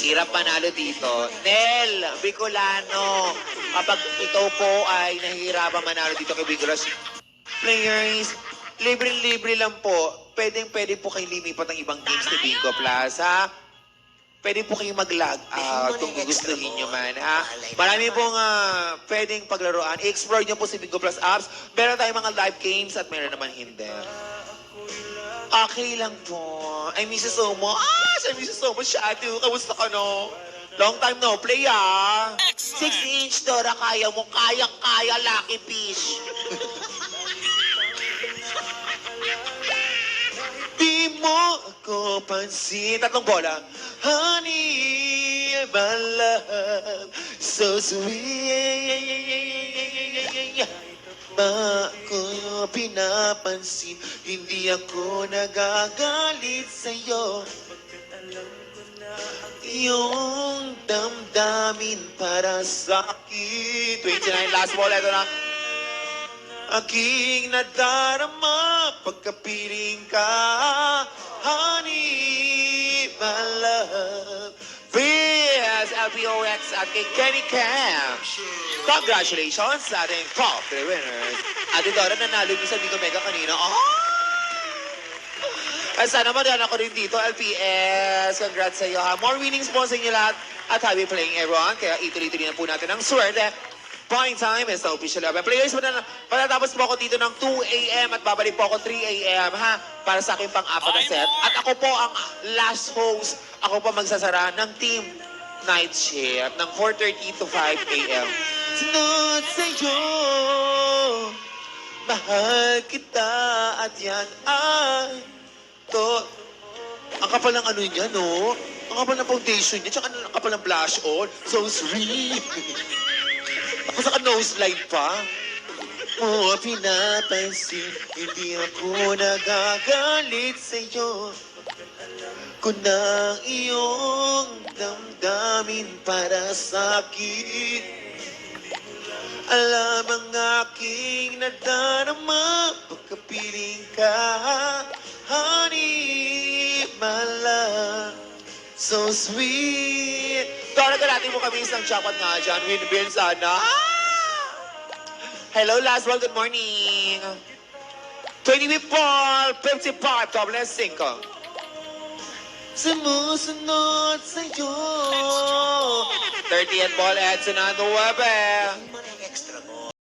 Hirap manalo dito. Nel, Bicolano, kapag ito po ay nahihirapan manalo dito kay Bicolas players, libre-libre lang po. Pwedeng pwede po kayo limipat ng ibang games ni Bingo Plaza. Pwede po kayo mag-log out kung gugustuhin nyo man, ha? Marami pong ah, pwedeng paglaruan. I-explore nyo po si Bingo Plus apps. Meron tayong mga live games at meron naman hindi. Okay lang po. I miss you so much. I miss you so much, Ate. Kamusta ka, no? Long time no play, ah. Six inch, Dora, kaya mo. Kaya-kaya, Lucky Fish. Di mo ako pansin. Tatlong bola. Honey, my love, so sweet. Ba ko pinapansin, hindi ako nagagalit sa'yo. Yung damdamin para sa akin. 29, last ball, ito na. Aking nadarama pagkapiling ka, honey, my love. Yes, LPOX at kay Kenny Cam. Congratulations sa ating top three winners. Ate Dora, nanalo sa Bigo Mega kanina. Oh! At sana madaan ako rin dito, LPS. Congrats sa iyo ha. More winnings po sa inyo lahat. At happy playing everyone. Kaya ituloy-tuloy na po natin ang swerte. Point time is the official level. Players, matatapos matatapos po ako dito ng 2 a.m. at babalik po ako 3 a.m. ha. Para sa aking pang-apat na set. At ako po ang last host. Ako po magsasara ng team night shift ng 4.30 to 5 a.m. Sunod sa'yo, mahal kita at yan ay to. Ang kapal ng ano niya, no? Ang kapal ng foundation niya, tsaka ang kapal ng blush on. So sweet. Ako sa nose line pa. Mo pinapansin, hindi ako nagagalit sa'yo. Kung ang iyong damdamin para sa akin. Alam ang aking nadarama pagkapiling ka, so sweet. Tara ka natin mo kami isang jackpot nga dyan, win-win sana. Hello, last one, good morning. 24, 55, doble 5. Sumusunod sa'yo. 30th ball, Edson Anduwebe.